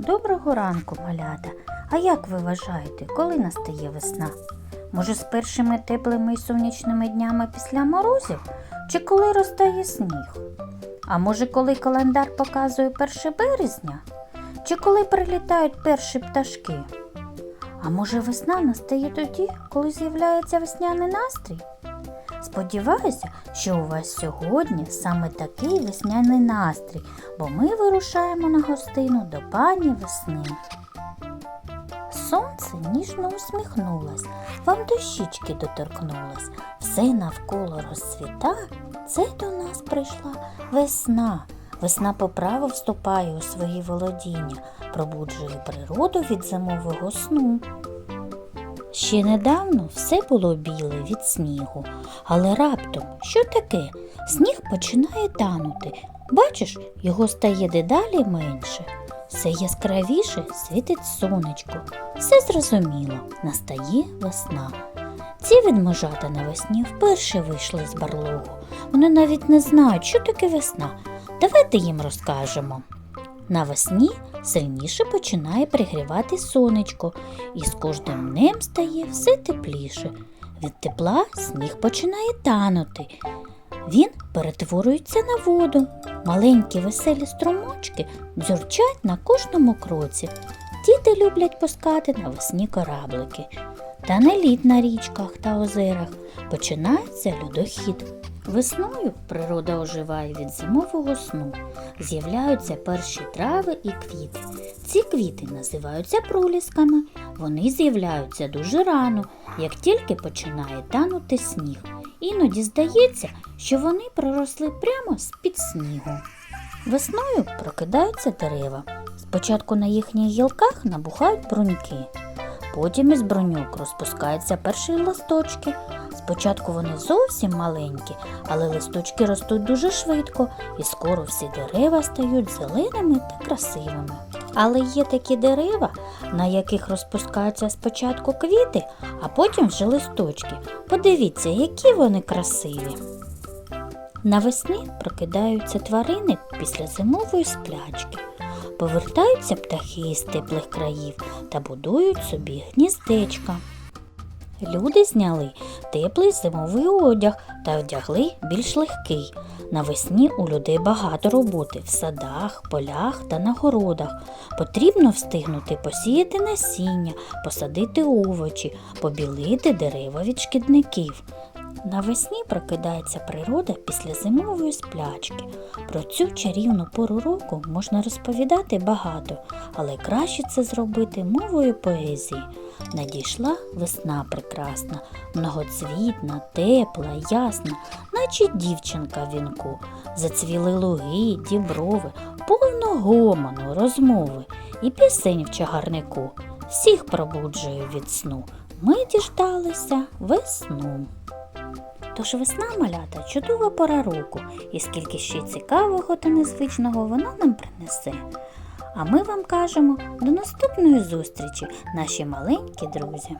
Доброго ранку, малята. А як ви вважаєте, коли настає весна? Може, з першими теплими і сонячними днями після морозів? Чи коли розтає сніг? А може, коли календар показує 1 березня? Чи коли прилітають перші пташки? А може, весна настає тоді, коли з'являється весняний настрій? Сподіваюся, що у вас сьогодні саме такий весняний настрій, бо ми вирушаємо на гостину до пані весни. Сонце ніжно усміхнулось, вам до щічки доторкнулось, все навколо розцвіта, це до нас прийшла весна. Весна по праву вступає у свої володіння, пробуджує природу від зимового сну. Ще недавно все було біле від снігу, але раптом що таке? Сніг починає танути. Бачиш, його стає дедалі менше. Все яскравіше світить сонечко. Все зрозуміло, настає весна. Ці ведможата навесні вперше вийшли з барлогу. Вони навіть не знають, що таке весна. Давайте їм розкажемо. Навесні сильніше починає пригрівати сонечко, і з кожним днем стає все тепліше. Від тепла сніг починає танути. Він перетворюється на воду. Маленькі веселі струмочки дзюрчать на кожному кроці. Діти люблять пускати навесні кораблики. Та не лід на річках та озерах. Починається льодохід. Весною природа оживає від зимового сну. З'являються перші трави і квіти. Ці квіти називаються пролісками. Вони з'являються дуже рано, як тільки починає танути сніг. Іноді здається, що вони проросли прямо з-під снігу. Весною прокидаються дерева. Спочатку на їхніх гілках набухають бруньки. Потім із бруньок розпускаються перші листочки. Спочатку вони зовсім маленькі, але листочки ростуть дуже швидко, і скоро всі дерева стають зеленими та красивими. Але є такі дерева, на яких розпускаються спочатку квіти, а потім вже листочки. Подивіться, які вони красиві. Навесні прокидаються тварини після зимової сплячки. Повертаються птахи з теплих країв та будують собі гніздечка. Люди зняли теплий зимовий одяг та одягли більш легкий. Навесні у людей багато роботи в садах, полях та на городах. Потрібно встигнути посіяти насіння, посадити овочі, побілити дерева від шкідників. Навесні прокидається природа після зимової сплячки. Про цю чарівну пору року можна розповідати багато, але краще це зробити мовою поезії. Надійшла весна прекрасна, многоцвітна, тепла, ясна, наче дівчинка в вінку. Зацвіли луги, діброви, повно гомону, розмови і пісень в чагарнику. Всіх пробуджує від сну. Ми діждалися весну. Тож весна малята чудова пора року, і скільки ще цікавого та незвичного вона нам принесе. А ми вам кажемо до наступної зустрічі, наші маленькі друзі.